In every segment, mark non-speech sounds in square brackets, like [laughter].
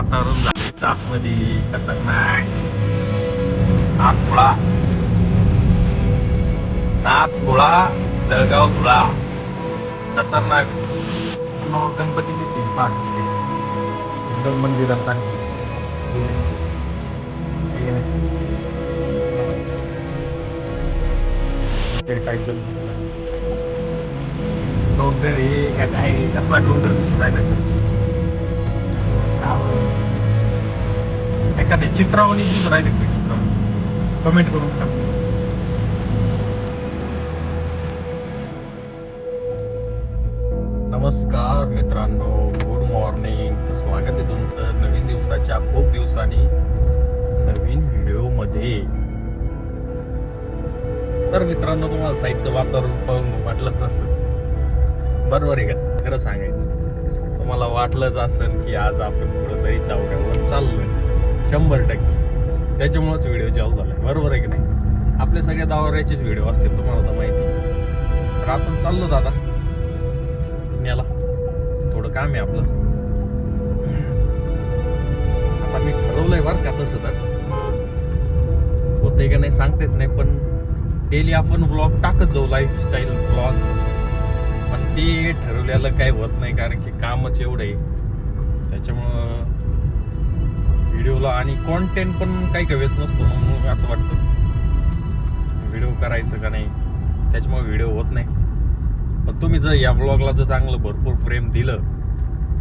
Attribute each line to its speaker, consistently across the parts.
Speaker 1: वातावरण झाले चासमध्ये खतरनाक नागपुळा नागपुळा जळगाव धुळा खतरनाक मग गणपती येते पाच वाजता. एकदम मंदिरात आणि ते काय डोंगर हे का काय कसला डोंगर दिसत आहे एखादी चित्रावणी जी राहिली चित्र कमेंट करून सांग. नमस्कार मित्रांनो गुड मॉर्निंग स्वागत आहे तुमचं नवीन दिवसाच्या खूप दिवसांनी नवीन व्हिडिओमध्ये तर मित्रांनो तुम्हाला साईटचं वापर पाहून वाटलंच असं बरोबर आहे का? खरं सांगायचं. तुम्हाला वाटलंच असेल की आज आपण कुठंतरी दौऱ्यावर चाललोय. शंभर टक्के. त्याच्यामुळेच व्हिडिओ चालू आहे बरोबर आहे की नाही? आपले सगळ्या दावऱ्याचेच व्हिडिओ असतील तुम्हाला तर माहिती. आहे. तर आपण चाललो दादा. पुण्याला थोडं काम आहे आपलं. आता मी ठरवलंय बरं का तसं तर. होतंय का नाही सांगता येत नाही पण डेली आपण ब्लॉग टाकत जाऊ लाईफस्टाईल ब्लॉग पण ते ठरवलेलं काही होत नाही कारण की कामच एवढं आहे. त्याच्यामुळं व्हिडिओला आणि कॉन्टेंट पण काही काही वेळेस नसतो मग मग असं वाटतं. व्हिडिओ करायचं का नाही? त्याच्यामुळे व्हिडिओ होत नाही. पण तुम्ही जर या ब्लॉगला जर चांगलं भरपूर फ्रेम दिलं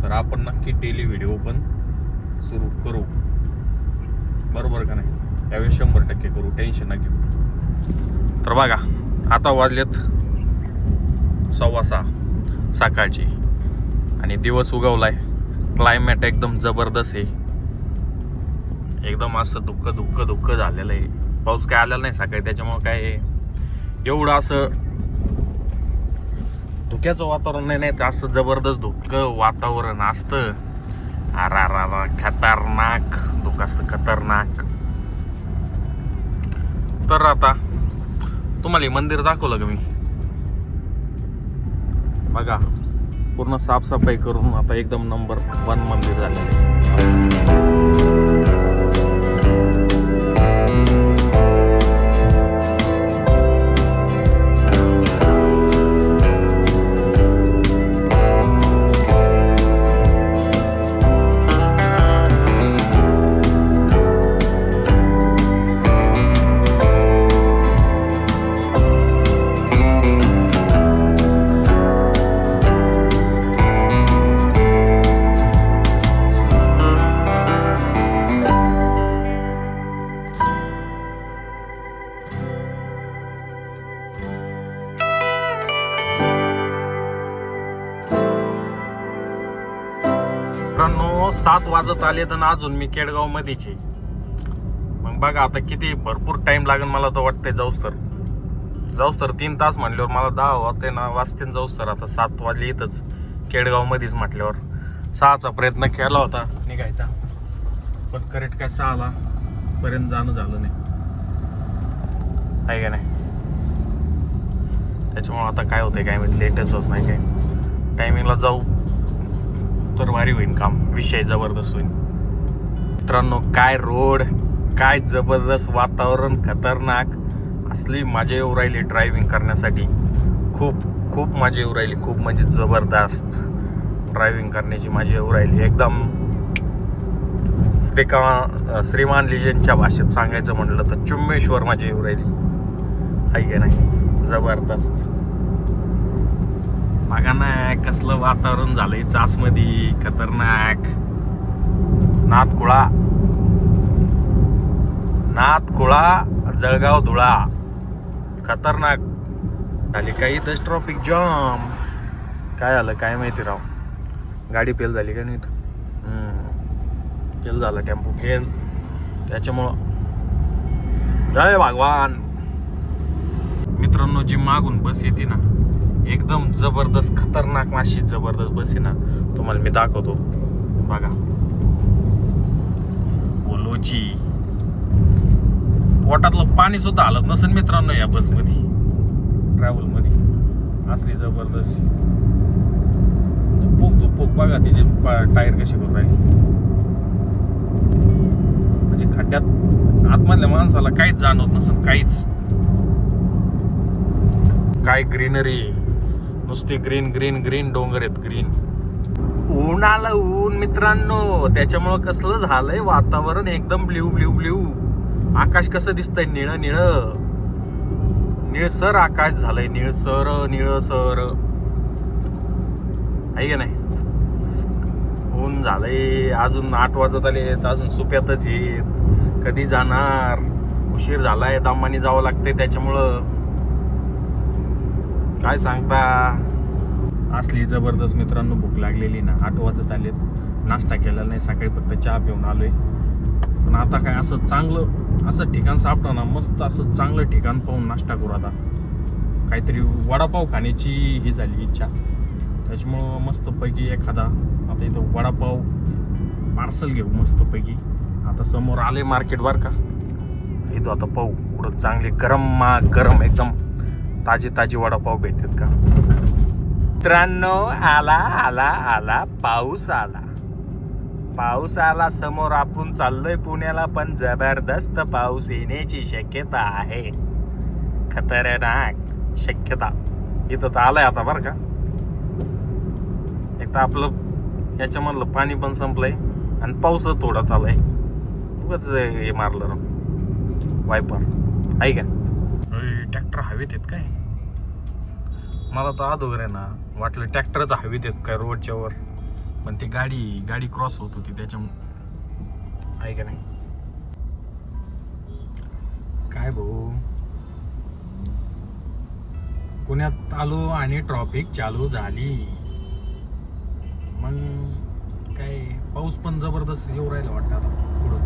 Speaker 1: तर आपण नक्की डेली व्हिडिओ पण सुरू करू. बरोबर का नाही? यावेळेस शंभर टक्के करू. टेन्शन ना घेऊ. तर बघा आता वाजलेत सव्वा सहा सकाळची. आणि दिवस उगवलाय. क्लायमेट एकदम जबरदस्त आहे. एकदम असं दुःख दुःख दुःख झालेलं आहे. पाऊस काय आलेला नाही सकाळी त्याच्यामुळे काय एवढं असं धुक्याचं वातावरण नाही नाही तर असं जबरदस्त धुकं वातावरण असतं. आरा रा रा खतरनाक धुकाचं खतरनाक. तर आता तुम्हाला हे मंदिर दाखवलं का मी? बघा पूर्ण साफसफाई करून आता एकदम नंबर वन मंदिर झालेलं आहे. सात वाजत आले तर अजून मी केडगाव मध्येच आहे मग बघा आता किती भरपूर टाइम लागेल मला तर वाटतंय जाऊस तर. जाऊस तर तीन तास म्हटल्यावर मला दहा वाजते ना वाजते जाऊस तर आता सात वाजले इथंच केडगाव मध्येच म्हटल्यावर. सहाचा प्रयत्न केला होता निघायचा. पण करेक्ट काय सहाला पर्यंत जाणं झालं नाही. आहे का नाही? त्याच्यामुळं आता काय होतंय काय माहिती लेटच होत नाही काय. टायमिंगला जाऊ. तर भारी होईल काम. विषय जबरदस्त होईल मित्रांनो काय रोड काय जबरदस्त वातावरण खतरनाक. असली मजा येऊ राहिली ड्रायव्हिंग करण्यासाठी. खूप खूप मजा येऊ राहिली. खूप म्हणजे जबरदस्त ड्रायव्हिंग करण्याची मजा येऊ राहिली. एकदम श्रीका श्रीमान लिजनच्या भाषेत सांगायचं म्हटलं तर चुम्मेश्वर माझी येऊ राहिली. आहे नाही? जबरदस्त. बघा ना कसलं वातावरण झालंय चासमध्ये. खतरनाक. नाथकुळा नाथकुळा जळगाव धुळा. खतरनाक. झाली काही तर ट्रॉफिक जाम काय झालं काय माहिती राव. गाडी फेल झाली का नाही फेल झाला टेम्पो फेल त्याच्यामुळं. जय भगवान. मित्रांनो जी मागून बस येते ना एकदम जबरदस्त खतरनाक माशी जबरदस्त बस आहे ना तुम्हाला मी दाखवतो. बघा. ओलोची. पोटातलं पाणी सुद्धा हलत नसेल मित्रांनो या बसमध्ये. ट्रॅव्हलमध्ये असली जबरदस्त. दुप्पूक दुप्पूक बघा तिचे टायर कसे करून राहिले. म्हणजे खड्ड्यात आतमधल्या माणसाला काहीच जाणवत नसेल काहीच. काय ग्रीनरी. नुसती ग्रीन ग्रीन ग्रीन डोंगर आहेत ग्रीन ऊन आलं ऊन मित्रांनो. त्याच्यामुळं कसलं झालंय वातावरण एकदम ब्ल्यू ब्ल्यू ब्ल्यू आकाश कसं दिसतंय? निळ निळ. निळसर आकाश झालंय. निळसर निळसर. आहे का नाही? ऊन झालंय. अजून आठ वाजत आले अजून सुप्यातच येत कधी जाणार? उशीर झालाय. दामानी जावं लागतंय त्याच्यामुळं. काय सांगता? असली जबरदस्त मित्रांनो भूक लागलेली ना आठ वाजत आलेत. नाश्ता केलेला नाही सकाळी फक्त चहा पिऊन आलोय. पण आता काय असं चांगलं असं ठिकाण सापडा ना मस्त असं चांगलं ठिकाण पाहून नाश्ता करू आता. काहीतरी वडापाव खाण्याची ही झाली इच्छा. त्याच्यामुळं मस्तपैकी एखादा आता इथं वडापाव पार्सल घेऊ मस्तपैकी. आता समोर आले मार्केट बार का? इथं आता पाहू कुठं चांगले गरम मा गरम एकदम. ताजे ताजे वडापाव भेटतात का? मित्रांनो आला आला आला पाऊस आला. पाऊस आला समोर आपण चाललोय पुण्याला पण जबरदस्त पाऊस येण्याची शक्यता आहे. खतरनाक शक्यता. इथं तर आलंय आता बरं का. एक तर आपलं याच्यामधलं पाणी पण संपलंय आणि पाऊस थोडा चालू आहे उगाच हे मारलं वायपर आहे का? ट्रॅक्टर हवेत आहेत काय? मला तर अदोगर आहे ना वाटलं ट्रॅक्टरच हवी देत काय रोडच्या वर. पण ती गाडी गाडी क्रॉस होत होती त्याच्यामुळे आहे का नाही? काय भाऊ? पुण्यात आलो आणि ट्रॉफिक चालू झाली. मग काय पाऊस पण जबरदस्त येऊ राहिला वाटतं आता पुढं.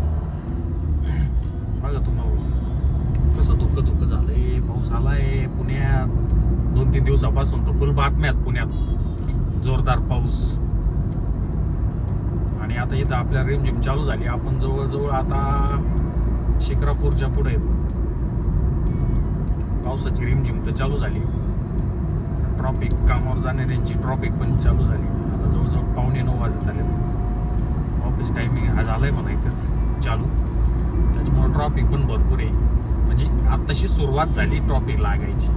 Speaker 1: बघा तुम्हाला. कसं धुकं धुकं झालंय पाऊस आलाय पुण्यात. दोन तीन दिवसापासून तर फुल बातम्यात पुण्यात. जोरदार पाऊस. आणि आता इथं आपल्या रिमझिम चालू झाली. आपण जवळजवळ आता शिक्रापूरच्या पुढे पावसाची रिमझिम तर चालू झाली. ट्रॉफिक कामावर जाणाऱ्यांची ट्रॉफिक पण चालू झाली. आता जवळजवळ पावणे नऊ वाजत आले. ऑफिस टायमिंग हा झालाय म्हणायचंच. चालू. त्याच्यामुळे ट्रॉफिक पण भरपूर आहे. म्हणजे आत्ताशी सुरुवात झाली ट्रॉफिक लागायची.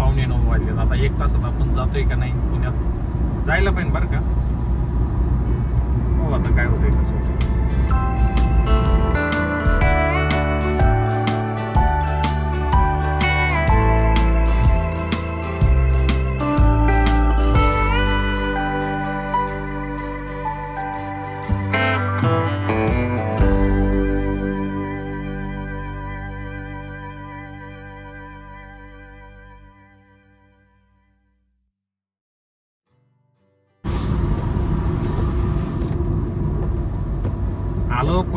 Speaker 1: पावणे नऊ वाजले आता एक तासात आपण जातोय का नाही पुण्यात? जायला पाहिजे बरं का? हो आता काय होतंय कसं होतं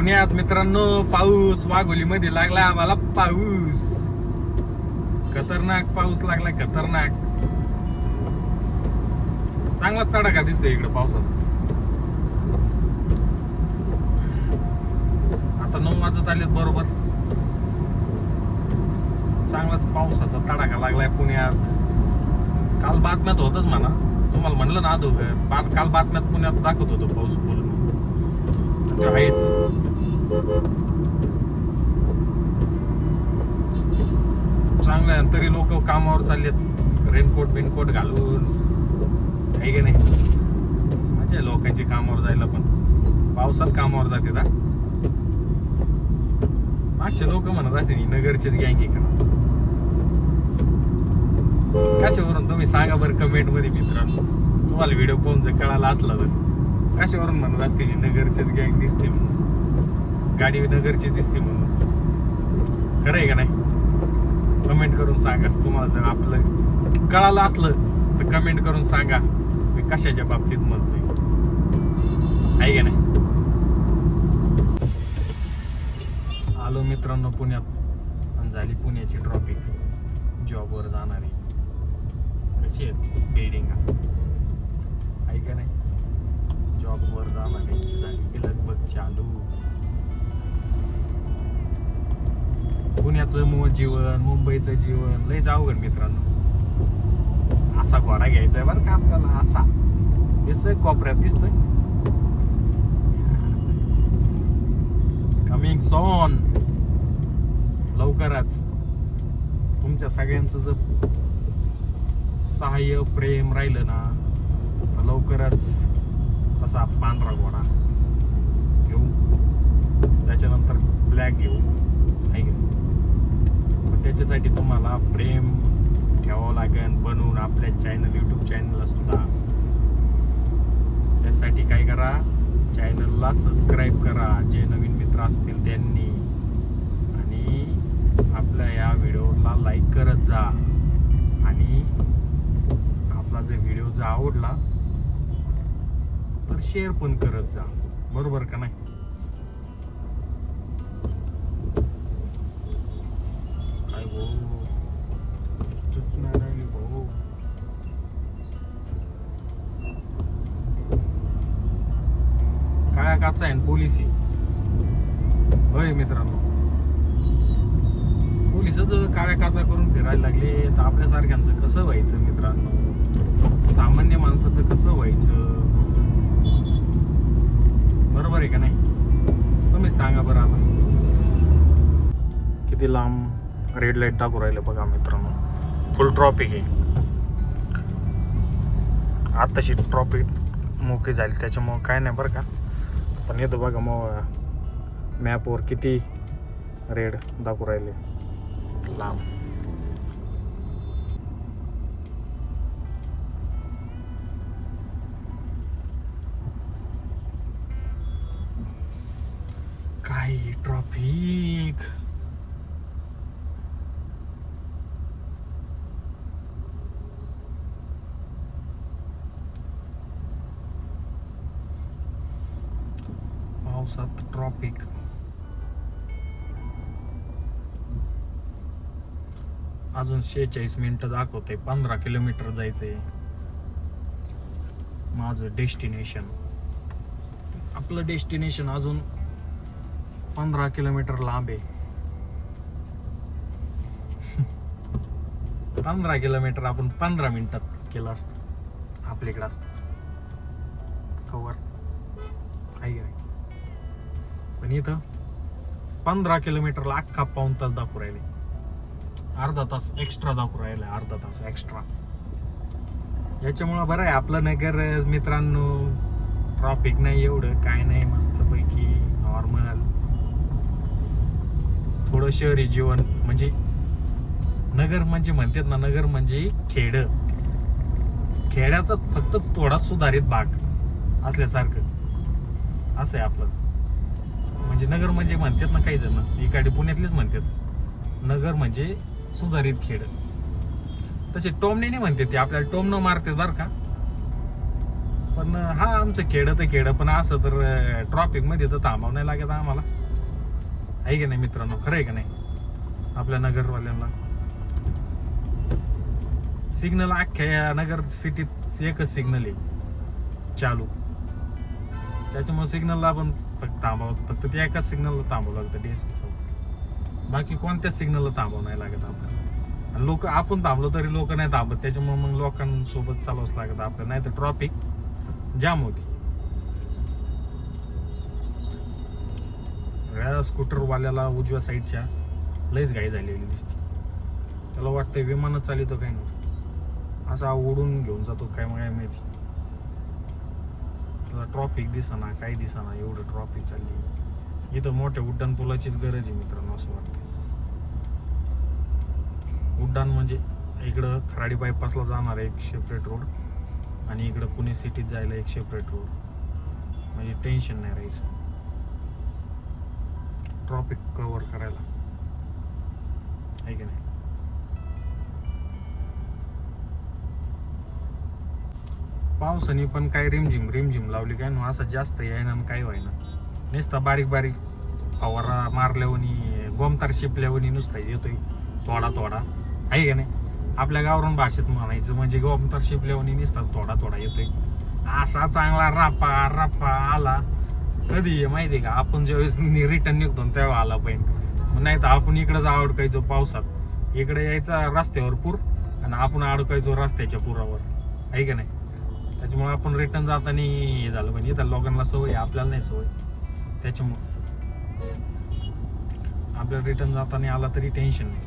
Speaker 1: पुण्यात मित्रांनो पाऊस वाघोलीमध्ये लागला आम्हाला. पाऊस. खतरनाक पाऊस लागला खतरनाक. चांगलाच तडाखा दिसतोय इकडे पावसाचा. आता नऊ वाजत आलेत बरोबर. चांगलाच पावसाचा तडाखा लागलाय पुण्यात. काल बातम्यात होतच म्हणा. तुम्हाला म्हणलं ना आदो काल बातम्यात पुण्यात दाखवत होतो पाऊस बोलून Da आहेच चांगलं आहे. तरी लोक कामावर चालले रेनकोट बिनकोट घालून. आहे की नाही? मजा आहे लोकांची कामावर जायला पण. पावसात कामावर जाते ना? मागचे लोक म्हणत असते नगरचेच गँग आहे का? कशावरून? तुम्ही सांगा बरं कमेंटमध्ये मित्रांनो. तुम्हाला व्हिडिओ पाहून जर कळाला असला तर. कशावरून म्हणत असतील नगरचेच नगरचीच गँग दिसते म्हणून. गाडी नगरची दिसते म्हणून. खरं आहे का नाही? कमेंट करून सांगा. तुम्हाला जर आपलं कळालं असलं तर कमेंट करून सांगा. मी कशाच्या बाबतीत म्हणतोय? आहे का नाही? आलो मित्रांनो पुण्यात. आणि झाली पुण्याची ट्रॉफिक जॉबवर जाणारी. कशी आहेत? बिल्डिंग आहे का नाही? जॉबवर जाणाऱ्यांची झाली लगबग चालू. पुण्याचं मूळ जीवन मुंबईचं जीवन लयच अवघड मित्रांनो. असा घोडा घ्यायचा आहे बरं का आपल्याला असा. दिसतोय कोपऱ्यात दिसतोय. कमिंग सॉन लवकरच. तुमच्या सगळ्यांचं जर सहाय्य प्रेम राहिलं ना तर लवकरच असा पांढरा घोडा घेऊ. त्याच्यानंतर ब्लॅक घेऊ. आहे की नाही? पण त्याच्यासाठी तुम्हाला प्रेम ठेवावं लागेल. बनवून आपल्या चॅनल यूट्यूब चॅनलला सुद्धा. त्यासाठी काय करा? चॅनलला सबस्क्राईब करा. जे नवीन मित्र असतील त्यांनी. आणि आपल्या या व्हिडिओला लाईक करत जा. आणि आपला जर व्हिडिओ जर आवडला तर शेअर पण करत जा. बरोबर का नाही? काय भाऊ? नाही राहिली भाऊ. काळ्या काचा आहे पोलीस होय मित्रांनो. पोलिसच काळ्या काचा करून फिरायला लागले तर आपल्यासारख्यांचं कसं व्हायचं मित्रांनो? सामान्य माणसाचं कसं व्हायचं? बरोबर आहे का नाही? तुम्ही सांगा बरं आता किती लांब रेड लाइट टाकू राहिले बघा मित्रांनो. फुल ट्रॉफिक आहे. आत्ताशी ट्रॉफिक मोकळी झाली त्याच्यामुळं काय नाही बरं का. पण येतो बघा मग मॅपवर किती रेड दाखवू राहिले. लांब. ट्रॉफिक पावसात ट्रॉफिक अजून शेहेचाळीस मिनिटं दाखवते. पंधरा किलोमीटर जायचंय. माझं डेस्टिनेशन. आपलं डेस्टिनेशन अजून पंधरा किलोमीटर लांब आहे. [laughs] पंधरा किलोमीटर आपण पंधरा मिनिटात केलं असतं. आपल्याकडे असतं. कवर आहे नाही? पण इथं पंधरा किलोमीटरला अख्खा पाऊन तास दाखवू राहिले. अर्धा तास एक्स्ट्रा दाखवू राहिले अर्धा तास एक्स्ट्रा याच्यामुळं बरं आहे आपलं नगर मित्रांनो. ट्रॉफिक नाही एवढं काय नाही मस्तपैकी नॉर्मल थोडं शहरी जीवन म्हणजे नगर म्हणजे म्हणतात ना नगर म्हणजे खेड. खेड्याचा फक्त थोडा सुधारित भाग असल्यासारखं. असं आहे आपलं. म्हणजे नगर म्हणजे म्हणतात ना काही जण इकडे पुण्यातलेच म्हणतात. नगर म्हणजे सुधारित खेड. तसे टोमने नाही म्हणते ते आपल्याला टोमनं मारतात बरं का. पण हा आमचं खेड तर खेड पण असं तर ट्रॉफिकमध्ये तर थांबावं नाही लागत आम्हाला. आहे की नाही मित्रांनो? खरं आहे का नाही? आपल्या नगरवाल्यांना. सिग्नल अख्ख्या या नगर सिटीत एकच सिग्नल आहे. चालू. त्याच्यामुळे सिग्नलला आपण फक्त थांबावं फक्त त्या एकाच सिग्नलला थांबावं लागतं डीएसपी चौक बाकी कोणत्या सिग्नलला थांबावं नाही लागत आपल्याला. आणि लोक आपण थांबलो तरी लोक नाही थांबत. त्याच्यामुळे मग लोकांसोबत चालवच लागत आपल्याला. नाही तर ट्रॉफिक जाम होती. या स्कूटरवाल्याला उजव्या साईडच्या लईच घाई झालेली दिसते. त्याला वाटतं विमानच चालितो काय नव्हतं असा ओढून घेऊन जातो काय मग काय माहिती. त्याला ट्रॉफिक दिसाना काही दिसाना एवढं ट्रॉफिक चालली. इथं मोठ्या उड्डाण पुलाचीच गरज आहे मित्रांनो असं वाटतं उड्डाण म्हणजे इकडं खराडी बायपासला जाणार एक सेपरेट रोड आणि इकडं पुणे सिटीत जायला एक सेपरेट रोड म्हणजे टेन्शन नाही राहायचं. ट्रॉफिक कवर करायला. आहे की नाही? पावसाने पण काय रिमझिम रिमझिम लावली काय? ना असं जास्त यायना आणि काय व्हायना नुसता बारीक बारीक फवारा मारल्यावनी गोमतार शिपल्यावनी नुसता येतोय थोडा थोडा आहे का नाही? आपल्या गावरून भाषेत म्हणायचं म्हणजे गोमतार शिपल्यावनी नुसता थोडा थोडा येतोय. असा चांगला रापा रापा आला. कधी आहे माहिती आहे का? आपण ज्यावेळेस रिटर्न निघतो ना तेव्हा आला पाहिजे. नाही तर आपण इकडंच अडकायचो पावसात. इकडे यायचा रस्त्यावर पूर आणि आपण अडकायचो रस्त्याच्या पुरावर. आहे का नाही? त्याच्यामुळे आपण रिटर्न जाताना हे झालं पण इथं लोकांना सवय आपल्याला नाही सवय. त्याच्यामुळं.
Speaker 2: आपल्याला रिटर्न जाताना आला तरी टेन्शन नाही.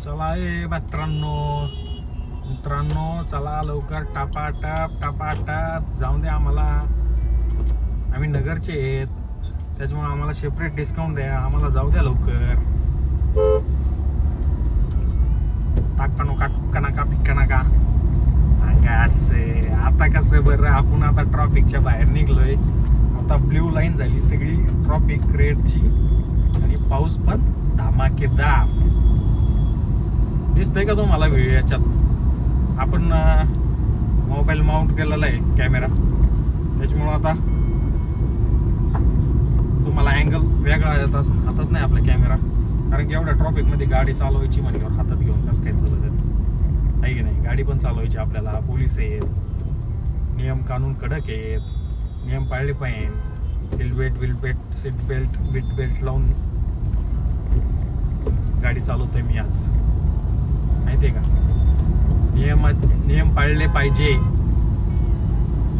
Speaker 2: चला ए मित्रांनो. मित्रांनो चला लवकर टापाटाप टापाटाप. जाऊन द्या आम्हाला. आम्ही नगरचे आहेत. त्याच्यामुळे आम्हाला सेपरेट डिस्काउंट द्या. आम्हाला जाऊ द्या लवकर. टाका नो का नका पिक्का नका असे. आता कसं बरं आपण आता ट्रॉफिकच्या बाहेर निघलोय. आता ब्ल्यू लाईन झाली सगळी. ट्रॉफिक रेडची आणि पाऊस पण धमाकेदार. दिसतंय का तुम्हाला व्हिडिओ याच्यात? आपण मोबाईल माउंट केलेला आहे कॅमेरा त्याच्यामुळं आता तुम्हाला अँगल वेगळा येत असं हातात नाही आपला कॅमेरा कारण की एवढ्या ट्रॉफिकमध्ये गाडी चालवायची म्हणल्यावर हातात घेऊन कसं काय चालत आहे आहे की नाही? गाडी पण चालवायची आपल्याला. पोलीस आहेत. नियम कानून कडक आहेत. नियम पाळले पाहिजे. Seat belt will belt seat belt with belt लावून गाडी चालवतोय मी आज. माहिती आहे का? नियम नियम पाळले पाहिजे.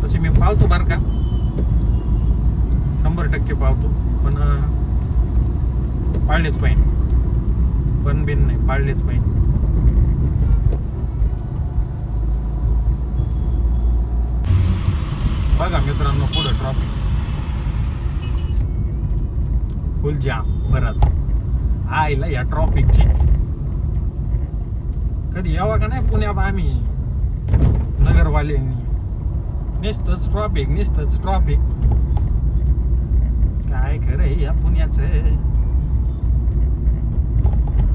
Speaker 2: तसे मी पावतो बार का? शंभर टक्के पावतो पण पाळलेच पाहिजे. पण बिन नाही पाळलेच पाहिजे. बघा मित्रांनो पुढं ट्रॉफिक फुल जाम परत या ट्रॉफिकची कधी यावा का नाही पुण्यात आम्ही? नगरवाल्यांनी. नुसतंच ट्रॉफिक नुसतंच ट्रॉफिक काय खरं या पुण्याचं?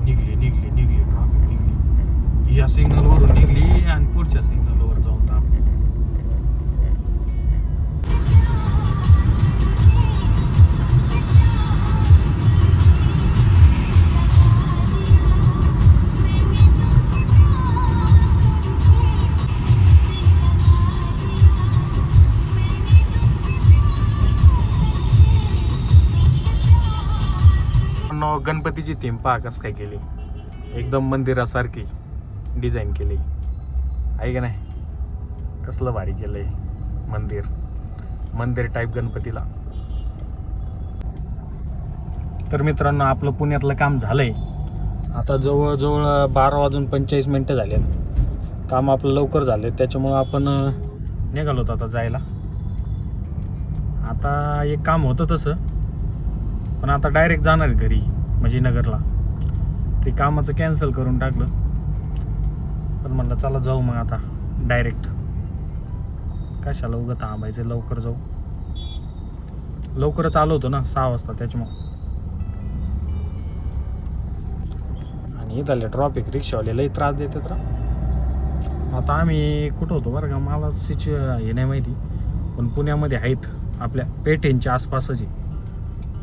Speaker 2: निघली निघली निघली ट्रॉफिक निघली. या सिग्नलवरून निघली आणि पुढच्या सिग्नल पण गणपतीची थीम पहा कसं काय केली? एकदम मंदिरासारखी डिझाईन केली. आहे का नाही? कसलं भारी केलं आहे मंदिर. मंदिर टाईप गणपतीला. तर मित्रांनो आपलं पुण्यातलं काम झालंय. आता जवळजवळ बारा वाजून पंचेचाळीस मिनटं झालेत काम आपलं लवकर झालं त्याच्यामुळं आपण निघालो होतो आता जायला. आता एक काम होतं तसं. पण आता डायरेक्ट जाणार घरी म्हणजे नगरला ते कामाचं कॅन्सल करून टाकलं. पण म्हणलं चला जाऊ मग आता डायरेक्ट कशाला उगं थांबायचं लवकर जाऊ. लवकरच आलो होतो ना सहा वाजता त्याच्यामुळं. आणि इथले ट्रॉफिक रिक्षावाले लई त्रास देतात रा. आता आम्ही कुठं होतो बरं का मला सिच्यु हे नाही माहिती पण पुण्यामध्ये आहेत आपल्या पेठेंच्या आसपासच आहे.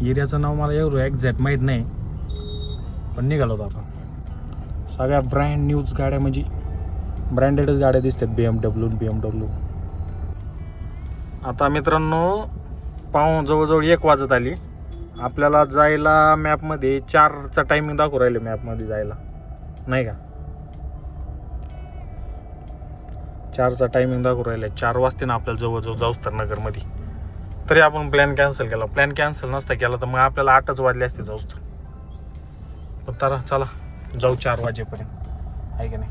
Speaker 2: एरियाचं नाव मला एवढं एक्झॅक्ट माहीत नाही. पण निघालो होतो आपण. सगळ्या ब्रँड न्यूज गाड्या म्हणजे ब्रँडेडच गाड्या दिसतात. B M W B M W आता मित्रांनो पाहून जवळजवळ एक वाजत आली. आपल्याला जायला मॅपमध्ये चारचा टायमिंग दाखवू राहिले मॅपमध्ये जायला. नाही का? चारचा टायमिंग दाखवू राहिले. चार वाजते ना आपल्याला जवळजवळ जाऊस्तर नगरमध्ये. तरी आपण प्लॅन कॅन्सल केला. प्लॅन कॅन्सल नसता केला तर मग आपल्याला आठच वाजले असते जाऊ तर पण तर चला जाऊ चार वाजेपर्यंत. आहे की नाही?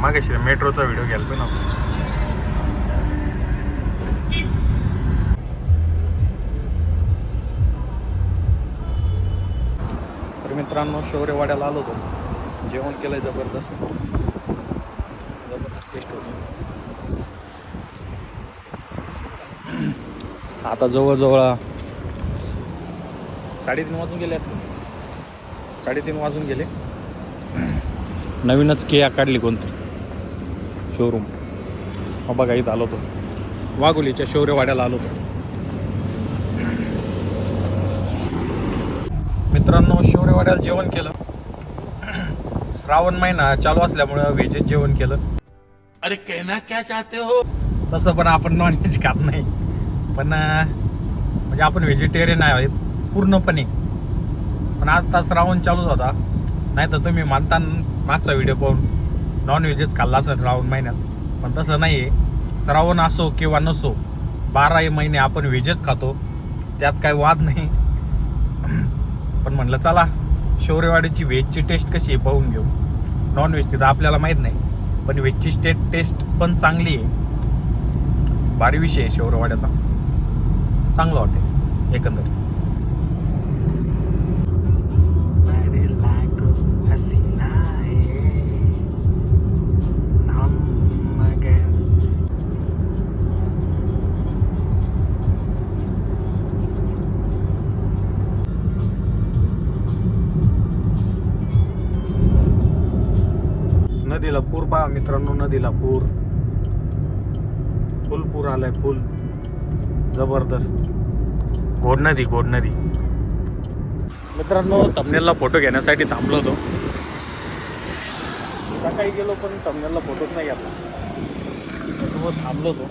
Speaker 2: मागाशी मेट्रोचा व्हिडिओ घ्यायला पण आपण. मित्रांनो शौर्यवाड्याला आलो होतो. जेवण केलंय जबरदस्त. जबरदस्त टेस्ट होती. आता जवळजवळ साडेतीन वाजून गेले असते साडेतीन वाजून गेले. नवीनच केया काढली कोणती शोरूम हा बघा इथं आलो होतो. वाघोलीच्या शौर्यवाड्याला आलो होतो. मित्रांनो शौर्यवाड्याला जेवण केलं. श्रावण महिना चालू असल्यामुळं व्हेजच जेवण केलं.
Speaker 3: अरे कहना क्या चाहते हो?
Speaker 2: तसं पण आपण नॉनव्हेज खात नाही. पण म्हणजे आपण व्हेजिटेरियन आहे पूर्णपणे. पण आता श्रावण चालूच होता. नाही तर तुम्ही मानता मागचा व्हिडिओ पाहून नॉनव्हेजच खाल्ला असं श्रावण महिन्यात. पण तसं नाही आहे श्रावण असो किंवा नसो बाराही महिने आपण व्हेजच खातो. त्यात काही वाद नाही. पण म्हणलं चला शौर्यवाडीची व्हेजची टेस्ट कशी आहे पाहून घेऊ. नॉन व्हेज तिथं आपल्याला माहीत नाही. पण व्हेजची स्टेट टेस्ट पण चांगली आहे. भारी विषय आहे शौर्यवाड्याचा. चांगलं वाटेल एकंदरीत. नदीला पूर पहा मित्रांनो नदीला पूर. फुल पूर आलाय फुल जबरदस्त. घोड नदी घोड नदी. मित्रांनो तमनेलला फोटो घेण्यासाठी थांबलो होतो. सकाळी गेलो पण तमनेलला फोटोच नाही घेतला. त्याच्यासोबत थांबलो होतो.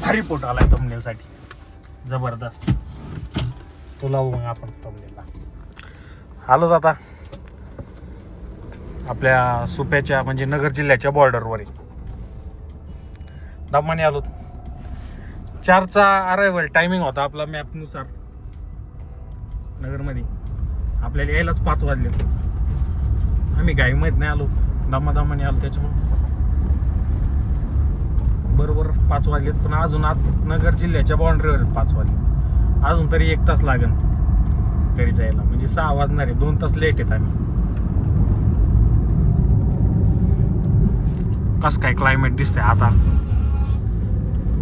Speaker 2: भारी फोटो आलाय तमनेलसाठी जबरदस्त. तुला मग आपण तमनेलला आलो आता. आपल्या सुप्याच्या म्हणजे नगर जिल्ह्याच्या बॉर्डरवर आहे दमाने आलो. चारचा अरायवल टायमिंग होता आपला मॅपनुसार नगरमध्ये. आपल्याला यायलाच पाच वाजले. आम्ही घाईमध्ये नाही आलो. दमादमाने आलो त्याच्यामुळे. बरोबर पाच वाजलेत पण अजून आत नगर जिल्ह्याच्या बाउंड्रीवर पाच वाजले. अजून तरी एक तास लागेल घरी जायला. म्हणजे सहा वाजणार आहे. दोन तास लेट आहेत आम्ही. कस काय क्लायमेट दिसतंय आता?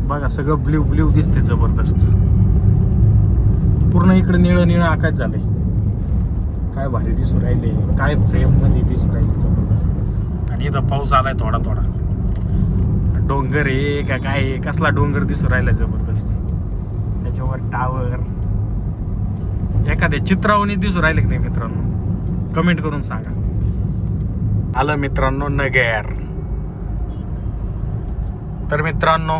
Speaker 2: बघा सगळं ब्ल्यू ब्ल्यू दिसते जबरदस्त. पूर्ण इकडे निळं निळं आकाश झालंय. काय भारी दिसू राहिले. काय फ्रेममध्ये दिसू राहिले जबरदस्त. आणि इथं पाऊस आलाय थोडा थोडा डोंगर आहे का काय कसला डोंगर दिसू राहिला जबरदस्त. त्याच्यावर टावर एखाद्या चित्रावणी दिसू राहिले की नाही मित्रांनो? कमेंट करून सांगा. आलं मित्रांनो नगेर. तर मित्रांनो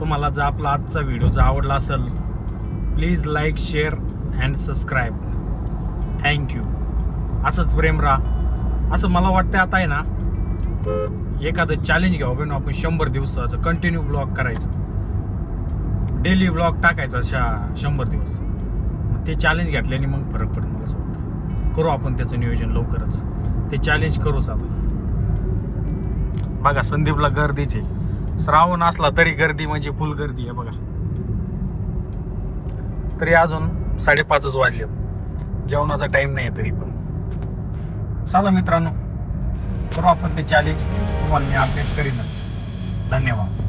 Speaker 2: तुम्हाला जर आपला आजचा व्हिडिओ जर आवडला असेल please like share and subscribe thank you असंच प्रेम राहा. असं मला वाटतं आता आहे ना एखादं चॅलेंज घ्यावं पण आपण शंभर दिवसाचं कंटिन्यू ब्लॉग करायचं. डेली ब्लॉग टाकायचा शा शंभर दिवस. मग ते चॅलेंज घेतल्याने मग फरक पडेल मला असं वाटतं. करू आपण त्याचं नियोजन लवकरच. ते चॅलेंज करूच आपण. बघा संदीपला गर्दीच आहे. श्रावण असला तरी गर्दी म्हणजे फुल गर्दी आहे बघा. तरी अजून साडेपाचच वाजले. जेवणाचा टाइम नाही तरी पण. चला मित्रांनो करू आपण ते चॅलेंज तुम्हाला मी अपडेट करीनच धन्यवाद.